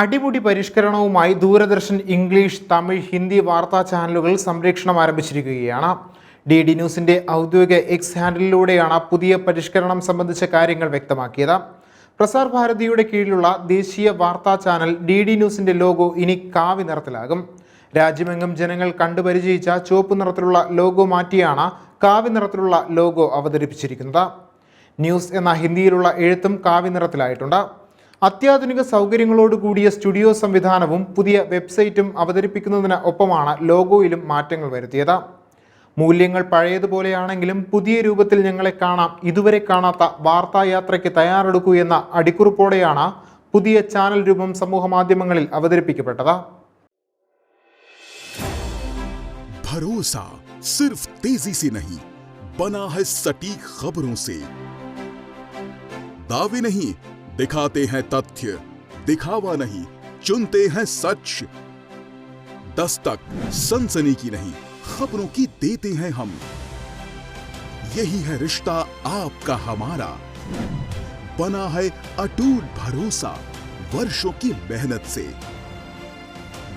അടിമുടി പരിഷ്കരണവുമായി ദൂരദർശൻ ഇംഗ്ലീഷ് തമിഴ് ഹിന്ദി വാർത്താ ചാനലുകൾ സംപ്രേഷണം ആരംഭിച്ചിരിക്കുകയാണ്. ഡി ഡി ന്യൂസിന്റെ ഔദ്യോഗിക എക്സ് ഹാൻഡിലൂടെയാണ് പുതിയ പരിഷ്കരണം സംബന്ധിച്ച കാര്യങ്ങൾ വ്യക്തമാക്കിയത്. പ്രസാർ ഭാരതിയുടെ കീഴിലുള്ള ദേശീയ വാർത്താ ചാനൽ ഡി ഡി ന്യൂസിന്റെ ലോഗോ ഇനി കാവി നിറത്തിലാകും. രാജ്യമെങ്ങും ജനങ്ങൾ കണ്ടുപരിചയിച്ച ചുവപ്പ് നിറത്തിലുള്ള ലോഗോ മാറ്റിയാണ് കാവി നിറത്തിലുള്ള ലോഗോ അവതരിപ്പിച്ചിരിക്കുന്നത്. ന്യൂസ് എന്ന ഹിന്ദിയിലുള്ള എഴുത്തും കാവി നിറത്തിലായിട്ടുണ്ട്. അത്യാധുനിക സൗകര്യങ്ങളോട് കൂടിയ സ്റ്റുഡിയോ സംവിധാനവും പുതിയ വെബ്സൈറ്റും അവതരിപ്പിക്കുന്നതിന് ഒപ്പമാണ് ലോഗോയിലും മാറ്റങ്ങൾ വരുത്തിയത്. മൂല്യങ്ങൾ പഴയതുപോലെയാണെങ്കിലും പുതിയ രൂപത്തിൽ ഞങ്ങളെ കാണാം. ഇതുവരെ കാണാത്ത വാർത്തായാത്രയ്ക്ക് തയ്യാറെടുക്കൂ എന്ന അടിക്കുറിപ്പോടെയാണ് പുതിയ ചാനൽ രൂപം സമൂഹ മാധ്യമങ്ങളിൽ അവതരിപ്പിക്കപ്പെട്ടത്. സിർഫ് തേസി നഹി. ബനാ ഹൈ സട്ടീക് ഖബറോ സേ. ദാവി നഹി दिखाते हैं तथ्य, दिखावा नहीं, चुनते हैं सच। दस्तक, सनसनी की नहीं, खबरों की देते हैं हम। यही है रिश्ता आपका हमारा। बना है अटूट भरोसा वर्षों की मेहनत से।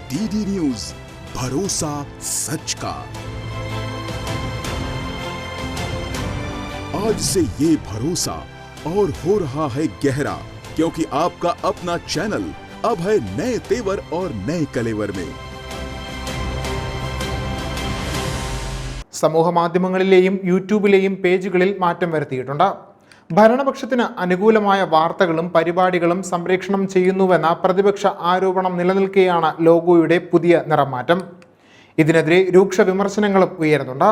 डीडी न्यूज़, भरोसा सच का। आज से ये भरोसा और हो रहा है गहरा। क्योंकि आपका अपना चैनल अब है नए तेवर और नए कलेवर में സമൂഹ മാധ്യമങ്ങളിലെയും യൂട്യൂബിലെയും പേജുകളിൽ മാറ്റം വരുത്തിയിട്ടുണ്ട് ഭരണപക്ഷത്തിന് അനുകൂലമായ വാർത്തകളും പരിപാടികളും സംപ്രേഷണം ചെയ്യുന്നുവെന്ന പ്രതിപക്ഷ ആരോപണം നിലനിൽക്കെയാണ് ലോഗോയുടെ പുതിയ നിറമാറ്റം ഇതിനെതിരെ രൂക്ഷ വിമർശനങ്ങളും ഉയരുന്നുണ്ട്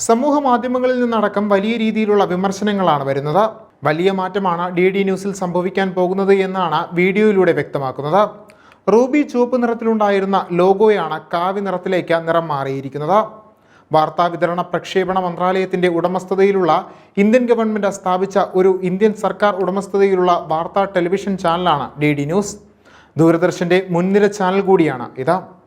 സമൂഹ മാധ്യമങ്ങളിൽ നിന്നടക്കം വലിയ രീതിയിലുള്ള വിമർശനങ്ങളാണ് വരുന്നത് വലിയ മാറ്റമാണ് ഡി ഡി ന്യൂസിൽ സംഭവിക്കാൻ പോകുന്നത് എന്നാണ് വീഡിയോയിലൂടെ വ്യക്തമാക്കുന്നത്. റൂബി ചുവപ്പ് നിറത്തിലുണ്ടായിരുന്ന ലോഗോയാണ് കാവി നിറത്തിലേക്ക് നിറം മാറിയിരിക്കുന്നത്. വാർത്താ വിതരണ പ്രക്ഷേപണ മന്ത്രാലയത്തിന്റെ ഉടമസ്ഥതയിലുള്ള ഇന്ത്യൻ ഗവൺമെന്റ് സ്ഥാപിച്ച ഒരു ഇന്ത്യൻ സർക്കാർ ഉടമസ്ഥതയിലുള്ള വാർത്താ ടെലിവിഷൻ ചാനലാണ് ഡി ഡി ന്യൂസ്. ദൂരദർശന്റെ മുൻനിര ചാനൽ കൂടിയാണ് ഇത്.